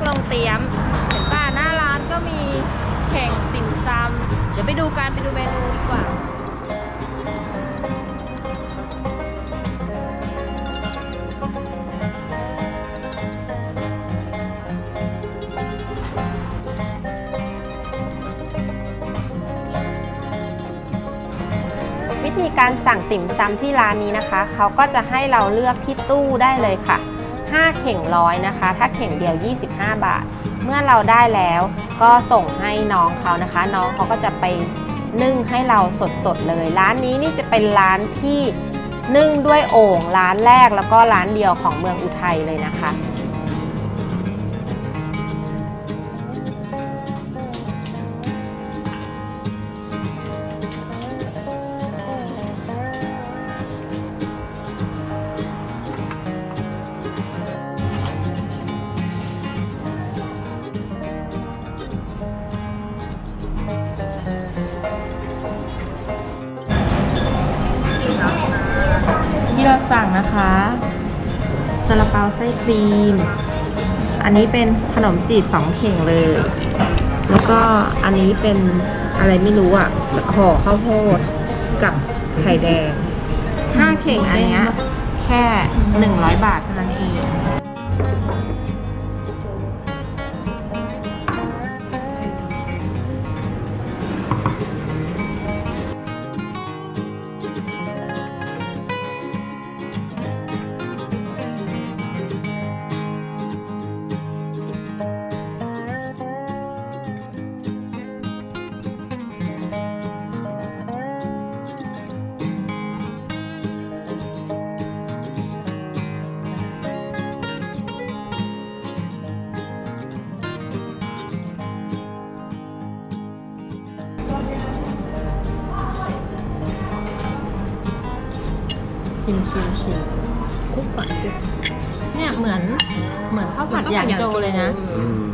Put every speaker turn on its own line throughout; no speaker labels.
กลงเตียมเห็นป่ะหน้าร้านก็มีแข่งติ่มซำเดี๋ยวไปดูกันไปดูเมนูดีกว่า
วิธีการสั่งติ่มซำที่ร้านนี้นะคะ เขาก็จะให้เราเลือกที่ตู้ได้เลยค่ะ 5 เข่งร้อยนะคะ ถ้าเข่งเดียว 25 บาท เมื่อเราได้แล้วก็ส่งให้น้องเขานะคะ น้องเขาก็จะไปนึ่งให้เราสดๆเลย ร้านนี้นี่จะเป็นร้านที่นึ่งด้วยโอ่งร้านแรกแล้วก็ร้านเดียวของเมืองอุทัยเลยนะคะ
เราสั่งนะคะซาลาเปาไส้ครีม อันนี้เป็นขนมจีบสองเข่งเลย แล้วก็อันนี้เป็นอะไรไม่รู้อะห่อข้าวโพดกับไข่แดงห้าเข่งอันเนี้ยแค่หนึ่งร้อยบาทเท่านั้นเอง ชิมชิมชิม
คุกก่อนสิ
เนี่ยเหมือนเหมือนข้าวผัด
เหมือน
ห
ข้าวยผัด
ยางโจเลยนะ
หยางโจ
อืม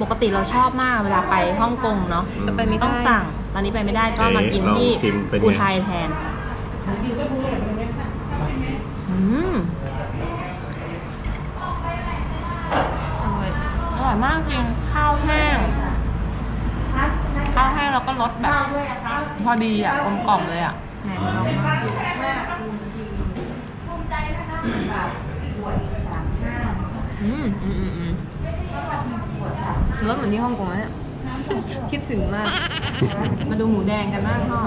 ปกติเราชอบมากเวลาไปฮ่องกงเนาะ
แต่ไปไม่
ต้
ได้
องสั่ง ตอนนี้ไปไม่ได้ก็มากินที่
ลองชิมเป็นไง
อุทัยแทนอืม
อร่อย
อร่อยมากจริงข้าวแห้งข้าวแห้งแล้วก็รสแบบ พอดีอะกลมกล่อมเลยอะ
ไหนเดี๋ ยวลองนะอืมอืมอืมอืมรสเหมือนที่ฮ่องกงนะเนี่ย คิดถึงมาก
มาดูหมูแดงกันบ้างพ่อ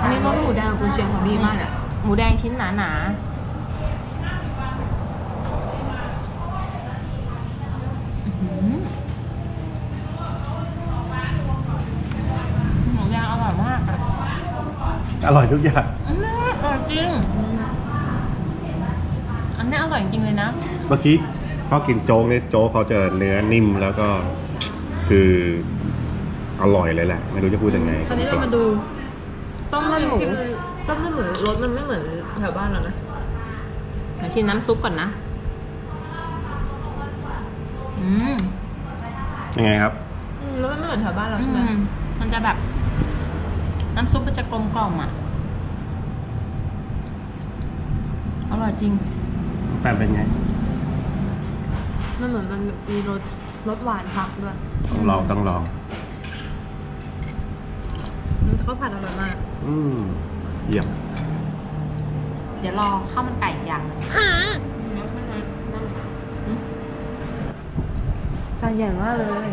อันนี้รสหมูแดงกุนเชียงของดีมากเนี่ย
หมูแดงชิ้นหนาหนาๆอื้อหือหมูแดงอร่อยมากอะ
อร่อยทุกอย่าง
อืมอร่อยจริง อันนี้อร่อยจริงเลยนะ
เมื่อกี้พอกินโจ๊กเนี่ยโจ๊กเขาจะเนื้อนิ่มแล้วก็คืออร่อยเลยแหละ ไม่รู้จะพูดยังไง
คราวนี้เรามาดู
ต้มเลือดหมู
ต้มเลือดหมูรสมันไม่เหมือนแถวบ้านเรานะ
เดี๋ยวชิมน้ำซุปก่อนนะ อืม
ยังไงครับ
อืมแล้วมันไม่เหมือนแถวบ้านเราใช่ไหม
อืมมันจะแบบ น้ำซุปมันจะกลมกล่อมอะ อร่อยจริง
แต่เป็นไง
มันเหมือนมันมีรสรสหวานผักด้วย
ต้องลองต้องลอง
มันข้าวผัดอร่อยมาก
อืมเยี่ยม
เดี๋ยวรอข้าวมันไก่อย่างหนึง
จานใหญ่มากเลย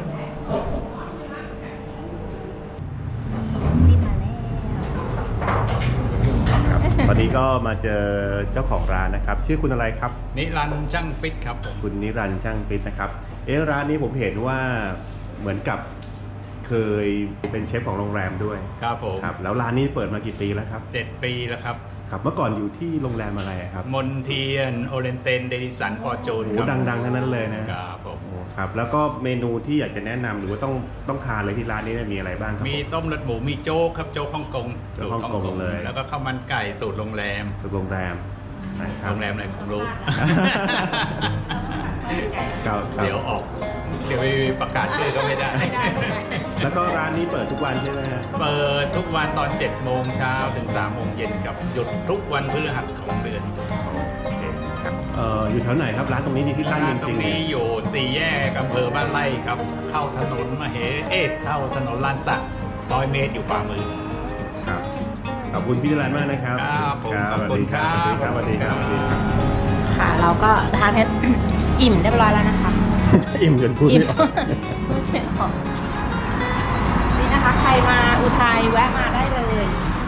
ครับวันนี้ก็มาเจอเจ้าของร้านนะครับ ชื่อคุณอะไรครับ
นิรันดร์ช่างฟิตครับผม
คุณนิรันดร์ช่างฟิตนะครับ เอ๊ะร้านนี้ผมเห็นว่าเหมือนกับเคยเป็นเชฟของโรงแรมด้วย
ครับผม
ครับ แล้วร้านนี้เปิดมากี่ปีแล้วครับ
เจ็ดปีแล้วครับ
ครับเมื่อก่อนอยู่ที่โรงแรมอะไรครับ
มนเทียนโอเรนเตนเดลิสันฟอร์จูน
โอ้โหดังๆทั้งนั้นเลยนะ
ครับผม
โอ้ครับ แล้วก็เมนูที่อยากจะแนะนำหรือว่าต้องต้องทานเลยที่ร้านนี้เนี่ยมีอะไรบ้างครับ
มี
ผ
ต้มเลือดหมูมีโจ๊กครับโจ๊กฮ่องกง
โจ๊
สู
ก
ตร
ฮ่อง
ฮ่อง
ก
ก
ง
ง
เลย
แล้วก็ข้าวมันไก่สูตรโรงแรม
คือโรงแรมนะครับ
โรงแรมอะไรผมรู้
ครับครับ
เดี๋ยวออก เดี๋ยวไปประกาศชื่อก็ไม่ได้
แล้วก็ร้านนี้เปิดทุกวันใช่ไหมฮะ
เปิดทุกวันตอน7โมงเช้าถึง3โมงเย็นครับหยุดทุกวันพฤหัสของเดือน
โอเคครับเอ่ออยู่แถวไหนครับร้านตรงนี้นี่ที่ตั้ง
ร้าน
จ
ตร
ริ
ง
งๆเนี่
นี้
ย
อยู่สี่แยกอำเภอบ้านไร่ครับ เข้าถนนมเหเอศเข้าถนนลานสักร้อยเมตรอยู่ขวามือ
ครับ ขอบคุณพี่จรันมากนะครับ
ครับผม
ครับ
ขอบคุณ
สวัสดีครับ
ครับ
สวัสดีครับสวัสดีครับ
ค่ะ เราก็ทานกันอิ่มเรียบร้อยแล้วนะคะ
อิ่มจนพูด
อิ่ม
ไม่ออก
นี่นะคะ ใครมาอุทัยแวะมาได้เลย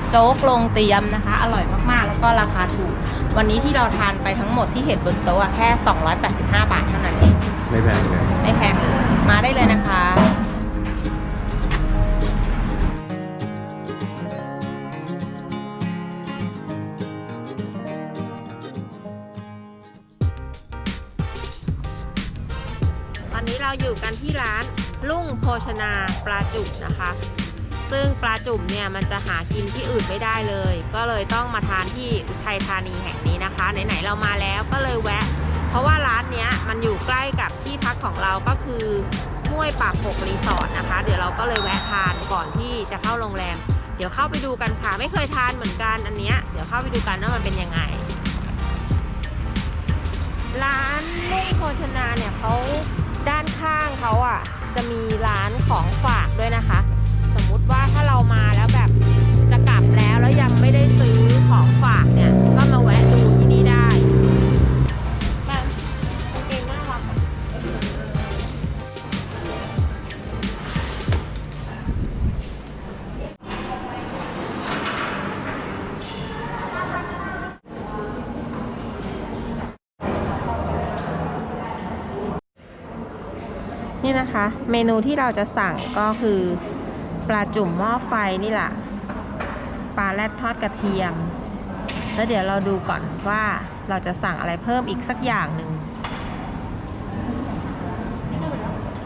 โจ๊กลงเตรียมนะคะ อร่อยมากๆ แล้วก็ราคาถูก วันนี้ที่เราทานไปทั้งหมดที่เห็นบนโต๊ะอะแค่ 285 บาทเท่านั้นเอง
ไม่แพงเลย
ไม่แพงเลยมาได้เลยนะคะ อนนี้เราอยู่กันที่ร้านลุ่งโภชนาปลาจุ่มนะคะ ซึ่งปลาจุ่มเนี่ยมันจะหากินที่อื่นไม่ได้เลย ก็เลยต้องมาทานที่อุทัยธานีแห่งนี้นะคะ ไหนๆเรามาแล้วก็เลยแวะ เพราะว่าร้านเนี้ยมันอยู่ใกล้กับที่พักของเราก็คือห้วยปากหกรีสอร์ทนะคะ เดี๋ยวเราก็เลยแวะทานก่อนที่จะเข้าโรงแรม เดี๋ยวเข้าไปดูกันค่ะ ไม่เคยทานเหมือนกันอันเนี้ยเดี๋ยวเข้าไปดูกันว่ามันเป็นยังไง ร้านลุ่งโภชนาเนี่ยเขา ด้านข้างเขาอะจะมีร้านของฝากด้วยนะคะ นี่นะคะ เมนูที่เราจะสั่งก็คือปลาจุ่มหม้อไฟนี่แหละปลาแรดทอดกระเทียม แล้วเดี๋ยวเราดูก่อนว่าเราจะสั่งอะไรเพิ่มอีกสักอย่างหนึ่ง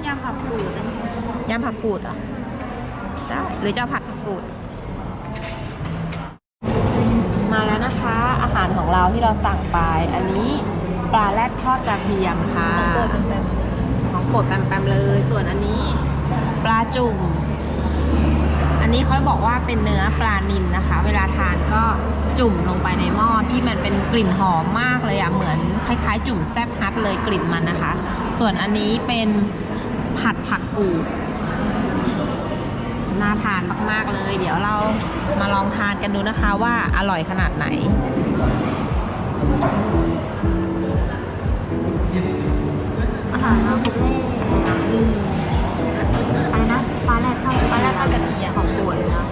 ยำผักกูด
ยำผักกูดเหรอได้หรือจะผัดผักกูด มาแล้วนะคะ อาหารของเราที่เราสั่งไป อันนี้ปลาแรดทอดกระเทียมค่ะ
ป็นแบบ
ของโปรดแปมๆเลย ส่วนอันนี้ปลาจุ่ม อันนี้เขาบอกว่าเป็นเนื้อปลานิลนะคะ เวลาทานก็จุ่มลงไปในหม้อที่มันเป็นกลิ่นหอมมากเลยอะเหมือนคล้ายๆ จุ่มแซบฮัทเลยกลิ่นมันนะคะ ส่วนอันนี้เป็นผัดผักกูดน่าทานมากๆเลย เดี๋ยวเรามาลองทานกันดูนะคะว่าอร่อยขนาดไหน
อาหารเราบุฟเฟ่ อะไรนะปลาแรกเข้าปลาแรกเข้ากระเทียมของโปรดเลยนะ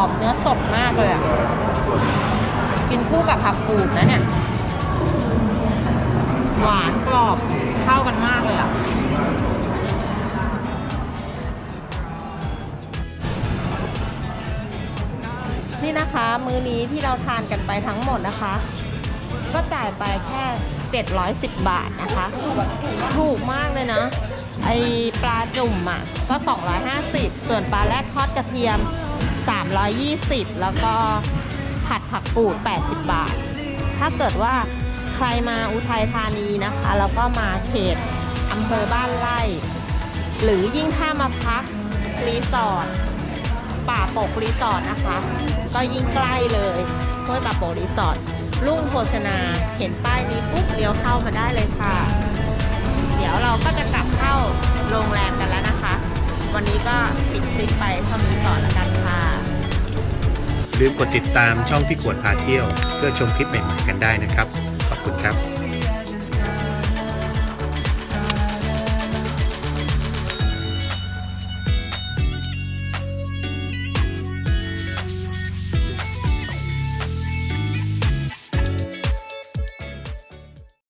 อบเนื้อสดมากเลยอะ กินคู่กับผักกูดนะเนี่ย หวานกรอบเข้ากันมากเลยอะ นี่นะคะ มื้อนี้ที่เราทานกันไปทั้งหมดนะคะ ก็จ่ายไปแค่ 710 บาทนะคะ ถูกมากเลยนะไอปลาจุ่มอะก็ 250 ส่วนปลาแรดทอดกระเทียม 320 แล้วก็ผัดผักกูด 80 บาท ถ้าเกิดว่าใครมาอุทัยธานีนะคะ แล้วก็มาเขตอำเภอบ้านไร่ หรือยิ่งถ้ามาพักรีสอร์ทป่าปกรีสอร์ทนะคะ ก็ยิ่งใกล้เลยห้วยป่าปกรีสอร์ทรุ่งโภชนาเห็นป้ายนี้ปุ๊บเลี้ยวเข้ามาได้เลยค่ะ เดี๋ยวเราก็จะกลับเข้าโรงแรมกันแล้วนะคะ วันนี้ก็ปิดคลิปไปเท่านี้ก่อนละกันค่ะ
ลืมกดติดตามช่องพี่ขวดพาเที่ยว เพื่อชมคลิปใหม่ๆกันได้นะครับ ขอบคุณครับ